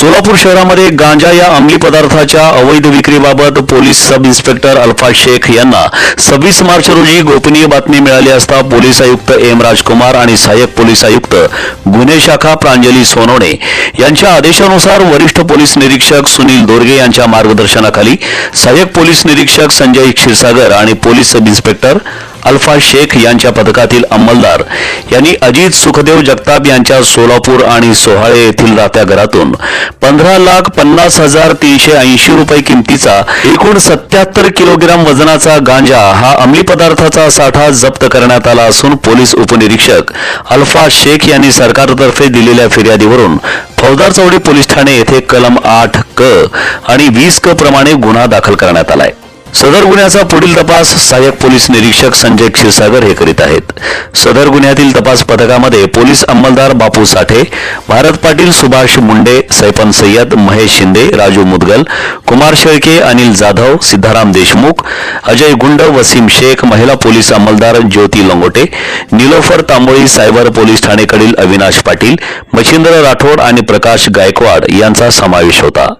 सोलापूर शहरामध्ये गांजा या अंमली पदार्थाच्या अवैध विक्रीबाबत police sub inspector Alfa Shaikh यांना सव्वीस मार्च रोजी गोपनीय बातमी मिळाली असता पोलीस आयुक्त एम राजकुमार आणि सहाय्यक पोलीस आयुक्त गुन्हे शाखा प्रांजली सोनवणे यांच्या आदेशानुसार वरिष्ठ पोलीस निरीक्षक सुनील दोर्गे यांच्या मार्गदर्शनाखाली सहाय्यक पोलीस निरीक्षक संजय क्षीरसागर आणि police sub inspector Alfa Shaikh यांच्या पथकातील अंमलदार यांनी अजित सुखदेव जगताप यांच्या सोलापूर आणि सोहाळे येथील राहत्या घरातून पंधरा लाख पन्नास हजार तीनशे ऐंशी रुपये किमतीचा एकूण सत्याहत्तर किलोग्राम वजनाचा गांजा हा अंमली पदार्थाचा साठा जप्त करण्यात आला असून पोलीस उपनिरीक्षक अल्फा शेख यांनी सरकारतर्फे दिलेल्या फिर्यादीवरून फौजदार चौडी पोलीस ठाणे येथे कलम आठ क आणि वीस क प्रमाणे गुन्हा दाखल करण्यात आलाय. सदर गुन्ह्याचा पुढील तपास सहाय्यक पोलीस निरीक्षक संजय क्षीरसागर हे करीत आहेत. सदर गुन्ह्यातील तपास पथकामध्ये पोलीस अंमलदार बापू साठे भारत पाटील सुभाष मुंडे सैपन सय्यद महेश शिंदे राजू मुदगल कुमार शेळके अनिल जाधव सिद्धाराम देशमुख अजय गुंड वसीम शेख महिला पोलीस अंमलदार ज्योती लंगोटे निलोफर तांबोळी सायबर पोलीस ठाणेकडील अविनाश पाटील मच्छिंद्र राठोड आणि प्रकाश गायकवाड यांचा समावेश होता.